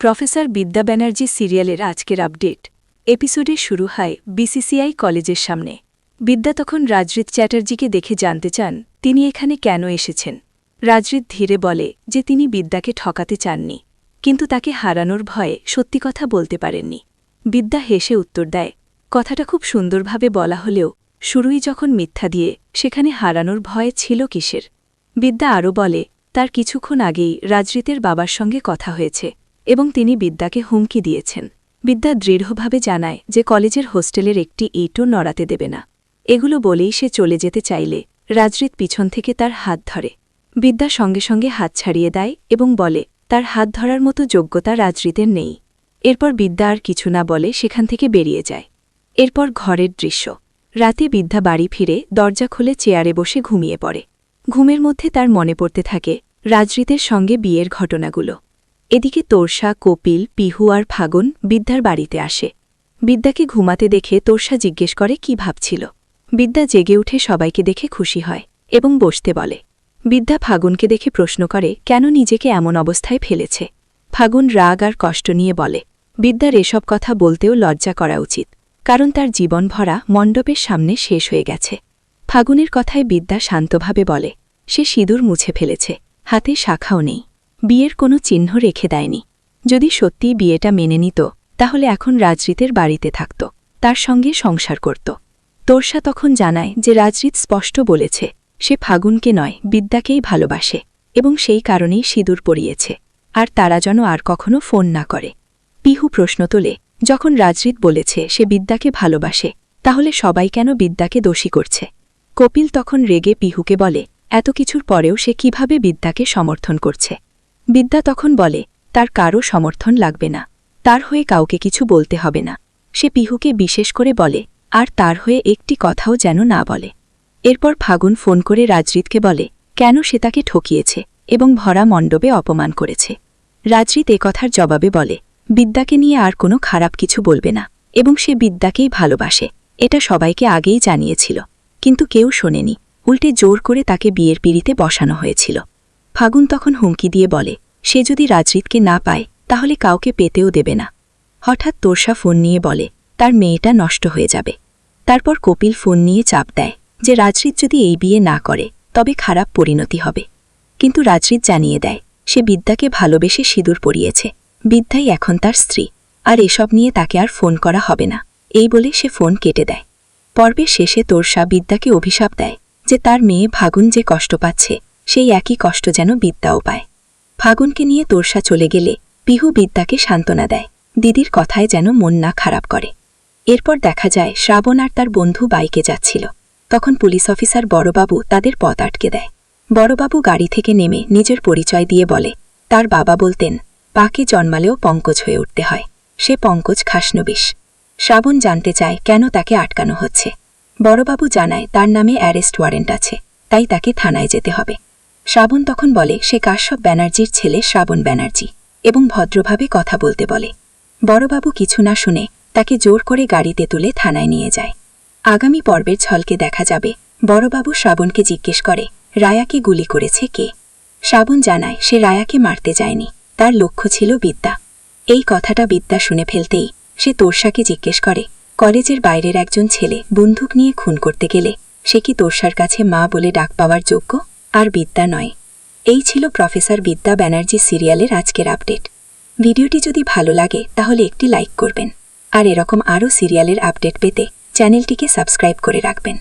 Professor বিদ্যা ব্যানার্জি সিরিয়ালের আজকের আপডেট। এপিসোডে শুরু হয় বিসিসিআই কলেজের সামনে। বিদ্যা তখন রাজরিত চ্যাটার্জিকে দেখে জানতে চান, তিনি এখানে কেন এসেছেন। রাজরিত ধীরে বলে যে তিনি বিদ্যাকে ঠকাতে চাননি, কিন্তু তাকে হারানোর ভয়ে সত্যি কথা বলতে পারেননি। বিদ্যা হেসে উত্তর দেয়, কথাটা খুব সুন্দরভাবে বলা হলেও শুরুই যখন মিথ্যা দিয়ে সেখানে হারানোর ভয় ছিল কিসের? বিদ্যা আরও বলে, তার কিছুক্ষণ আগেই রাজরিতের বাবার সঙ্গে কথা হয়েছে। এবং তিনি বিদ্যাকে হুমকি দিয়েছেন। বিদ্যা দৃঢ়ভাবে জানায় যে কলেজের হোস্টেলের একটি ইটও নড়াতে দেবে না। এগুলো বলেই সে চলে যেতে চাইলে, রাজরিত পিছন থেকে তার হাত ধরে। বিদ্যা সঙ্গে সঙ্গে হাত ছাড়িয়ে দেয় এবং বলে, তার হাত ধরার মতো যোগ্যতা রাজরিতের নেই। এরপর বিদ্যা আর কিছু না বলে সেখান থেকে বেরিয়ে যায়। এরপর ঘরের দৃশ্য। রাতে বিদ্যা বাড়ি ফিরে দরজা খুলে চেয়ারে বসে ঘুমিয়ে পড়ে। ঘুমের মধ্যে তার মনে পড়তে থাকে রাজরিতের সঙ্গে বিয়ের ঘটনাগুলো। এদিকে তোরসা, কপিল, পিহু আর ফাগুন বিদ্যার বাড়িতে আসে। বিদ্যাকে ঘুমাতে দেখে তোরসা জিজ্ঞেস করে কি ভাবছিল। বিদ্যা জেগে উঠে সবাইকে দেখে খুশি হয় এবং বসতে বলে। বিদ্যা ফাগুনকে দেখে প্রশ্ন করে, কেন নিজেকে এমন অবস্থায় ফেলেছে? ফাগুন রাগ আর কষ্ট নিয়ে বলে, বিদ্যার এসব কথা বলতেও লজ্জা করা উচিত, কারণ তার জীবন ভরা মণ্ডপের সামনে শেষ হয়ে গেছে। ফাগুনের কথায় বিদ্যা শান্তভাবে বলে, সে সিঁদুর মুছে ফেলেছে, হাতে শাখাও নেই। বিয়ের কোনো চিহ্ন রেখে দেয়নি। যদি সত্যিই বিয়েটা মেনে নিত, তাহলে এখন রাজরিতের বাড়িতে থাকত, তার সঙ্গে সংসার করত। তোরসা তখন জানায় যে রাজরিত স্পষ্ট বলেছে, সে ফাগুনকে নয়, বিদ্যাকেই ভালোবাসে, এবং সেই কারণেই সিঁদুর পরিয়েছে, আর তারা যেন আর কখনো ফোন না করে। পিহু প্রশ্ন তোলে, যখন রাজরিত বলেছে সে বিদ্যাকে ভালোবাসে, তাহলে সবাই কেন বিদ্যাকে দোষী করছে? কপিল তখন রেগে পিহুকে বলে, এত কিছুর পরেও সে কীভাবে বিদ্যাকে সমর্থন করছে? বিদ্যা তখন বলে, তার কারও সমর্থন লাগবে না। তার হয়ে কাউকে কিছু বলতে হবে না। সে পিহুকে বিশেষ করে বলে, আর তার হয়ে একটি কথাও যেন না বলে। এরপর ফাগুন ফোন করে রাজরিতকে বলে, কেন সে তাকে ঠকিয়েছে এবং ভরা মণ্ডপে অপমান করেছে? রাজরিত কথার জবাবে বলে, বিদ্যাকে নিয়ে আর কোনো খারাপ কিছু বলবে না এবং সে বিদ্যাকেই ভালোবাসে। এটা সবাইকে আগেই জানিয়েছিল, কিন্তু কেউ শোনেনি। উল্টে জোর করে তাকে বিয়ের পিড়িতে বসানো হয়েছিল। ফাগুন তখন হুমকি দিয়ে বলে, সে যদি রাজরিতকে না পায়, তাহলে কাউকে পেতেও দেবে না। হঠাৎ তোরসা ফোন নিয়ে বলে, তার মেয়েটা নষ্ট হয়ে যাবে। তারপর কপিল ফোন নিয়ে চাপ দেয় যে রাজরিত যদি এই বিয়ে না করে, তবে খারাপ পরিণতি হবে। কিন্তু রাজরিত জানিয়ে দেয়, সে বিদ্যাকে ভালোবেসে সিঁদুর পরিয়েছে। বিদ্যাই এখন তার স্ত্রী, আর এসব নিয়ে তাকে আর ফোন করা হবে না। এই বলে সে ফোন কেটে দেয়। পর্বের শেষে তোরসা বিদ্যাকে অভিশাপ দেয় যে তার মেয়ে ভাগুন যে কষ্ট পাচ্ছে সেই একই কষ্ট যেন বিদ্যাও পায়। ফাগুনকে নিয়ে তোরসা চলে গেলে পিহু বিদ্যাকে সান্ত্বনা দেয়। দিদির কথায় যেন মন না খারাপ করে। এরপর দেখা যায়, শ্রাবণ আর তার বন্ধু বাইকে যাচ্ছিল। তখন পুলিশ অফিসার বড়বাবু তাদের পথ আটকে দেয়। বড়বাবু গাড়ি থেকে নেমে নিজের পরিচয় দিয়ে বলে, তার বাবা বলতেন, পাকে জন্মালেও পঙ্কজ হয়ে উঠতে হয়। সে পঙ্কজ খাসনবিশ শ্রাবণ জানতে চায় কেন তাকে আটকানো হচ্ছে। বড়বাবু জানায়, তার নামে অ্যারেস্ট ওয়ারেন্ট আছে, তাই তাকে থানায় যেতে হবে। শ্রাবণ তখন বলে, সে কাশ্যপ ব্যানার্জির ছেলে শ্রাবণ ব্যানার্জি এবং ভদ্রভাবে কথা বলতে বলে। বড়বাবু কিছু না শুনে তাকে জোর করে গাড়িতে তুলে থানায় নিয়ে যায়। আগামী পর্বের ছলকে দেখা যাবে, বড়বাবু শ্রাবণকে জিজ্ঞেস করে, রায়াকে গুলি করেছে কে? শ্রাবণ জানায়, সে রায়াকে মারতে যায়নি, তার লক্ষ্য ছিল বিদ্যা। এই কথাটা বিদ্যা শুনে ফেলতেই সে তোরসাকে জিজ্ঞেস করে, কলেজের বাইরের একজন ছেলে বন্দুক নিয়ে খুন করতে গেলে সে কি তোরসার কাছে মা বলে ডাক পাওয়ার যোগ্য? আর বিদ্যা নয়। এই ছিল প্রফেসর বিদ্যা ব্যানার্জি সিরিয়ালের আজকের আপডেট। ভিডিওটি যদি ভালো লাগে, তাহলে একটি লাইক করবেন। আর এরকম আরও সিরিয়ালের আপডেট পেতে চ্যানেলটিকে সাবস্ক্রাইব করে রাখবেন।